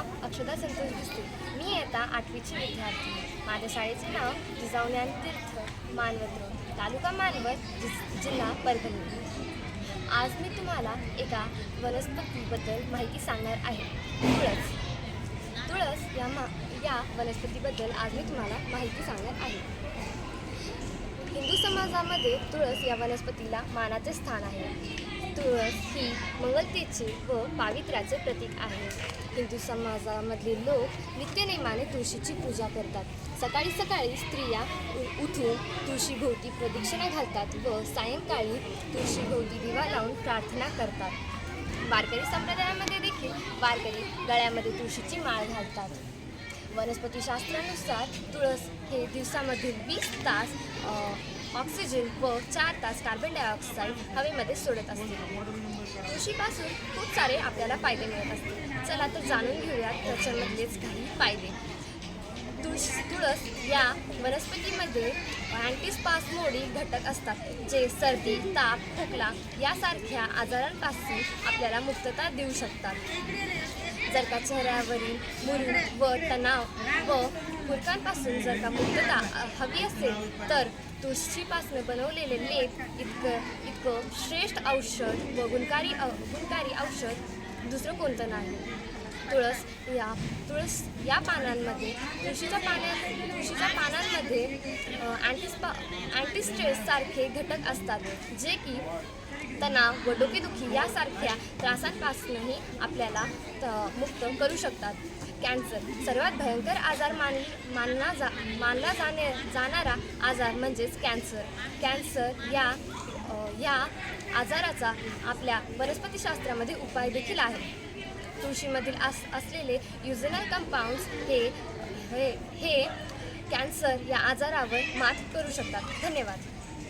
नाव अक्षदा संतोष दिसते. मी येता आठवीची विद्यार्थी. माझ्या शाळेचे नाव जिजाऊ तीर्थ मानवत तालुका मानवत जिल्हा परभणी. आज मी तुम्हाला एका वनस्पतीबद्दल माहिती सांगणार आहे. तुळस. तुळस या मा या वनस्पतीबद्दल आज मी तुम्हाला माहिती सांगणार आहे. हिंदू समाजामध्ये तुळस या वनस्पतीला मानाचे स्थान आहे. तुळस ही मंगलतेचे व पावित्र्याचे प्रतीक आहे. हिंदू समाजामधले लोक नित्यनेमाने तुळशीची पूजा करतात. सकाळी सकाळी स्त्रिया उ- उठून तुळशीभोवती प्रदक्षिणा घालतात व सायंकाळी तुळशीभोवती दिवा लावून प्रार्थना करतात. वारकरी संप्रदायामध्ये देखील वारकरी गळ्यामध्ये तुळशीची माळ घालतात. वनस्पतीशास्त्रानुसार तुळस हे दिवसामधील वीस तास ऑक्सिजन व चार तास कार्बन डायऑक्साईड हवेमध्ये सोडत असते. तुळशीपासून खूप सारे आपल्याला फायदे मिळत असतात चला तर जाणून घेऊयात त्याच्यामधलेच काही फायदे. तुळस तुळस या वनस्पतीमध्ये अँटीस्पासमोडी घटक असतात जे सर्दी ताप खोकला यासारख्या आजारांपासून आपल्याला मुक्तता देऊ शकतात. जर का चेहऱ्यावरील मुरू व तणाव व फुरकांपासून जर का मुक्तता हवी असेल तर तुळशीपासून बनवलेले लेप इतकं इतकं श्रेष्ठ औषध व गुणकारी औ- गुणकारी औषध दुसरं कोणतं नाही? तुळस या तुळस या पानांमध्ये तुळशीच्या पाण्या तुळशीच्या पानांमध्ये अँटीस्पा अँटीस्ट्रेससारखे घटक असतात जे की तणाव व डोकेदुखी यासारख्या त्रासांपासूनही आपल्याला त- मुक्त करू शकतात. कॅन्सर सर्वात भयंकर आजार मान मानला जा मानला जाणे जाणारा आजार म्हणजेच कॅन्सर. कॅन्सर या या आजाराचा आपल्या वनस्पतीशास्त्रामध्ये उपाय देखील आहे. तुळशीमधील अस असलेले युजनल कंपाऊंड्स हे हे हे कॅन्सर या आजारावर मात करू शकतात. धन्यवाद.